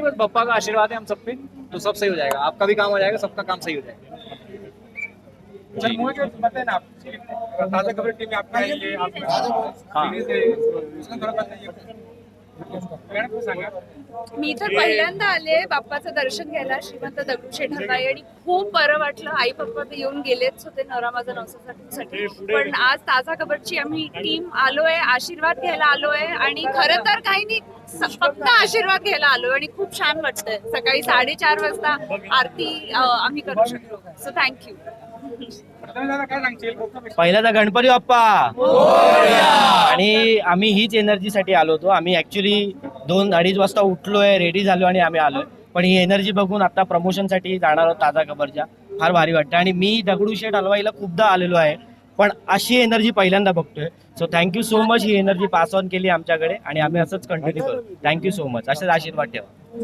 बस पप्पा का आशीर्वाद है हम सब पे तो सब सही हो जाएगा। आपका भी काम हो जाएगा सबका काम सही हो जाएगा। सर मुझे बताए ना आप ताज़ा खबर टीम में आपका ये आप हाँ। है मी तर पहिल्यांदा आले बाप्पाचं दर्शन घ्यायला श्रीमंत दगडूशेठ हलवाई आणि खूप बरं वाटलं. आई पप्पा तर येऊन गेलेच होते नवरा माझा नवसासाठी. पण आज ताजा कबडची आम्ही टीम आलोय आशीर्वाद घ्यायला आलोय आणि खरं तर काही नाही फक्त आशीर्वाद घ्यायला आलोय आणि खूप छान वाटतंय. सकाळी साडेचार वाजता आरती आम्ही करू शकलो सो थँक्यू प्रथम दादा काय सांगशील? पहिला तर गणपती बाप्पा! आणि आम्ही हीच एनर्जीसाठी आलो होतो. आम्ही ॲक्च्युली दोन अडीच वाजता उठलोय रेडी झालो आणि आम्ही आलोय. पण ही एनर्जी बघून आता प्रमोशनसाठी जाणार आहोत ताजा खबरच्या. फार भारी वाटतं आणि मी दगडूशेठ हलवाईला खूपदा आलेलो आहे. पण अशी एनर्जी पहिल्यांदा बघतोय. So thank you so much he energy pass on केली आमच्याकडे. आणि आम्ही असंच कंटिन्यू करू. थँक्यू सो मच असेच आशीर्वाद ठेवा.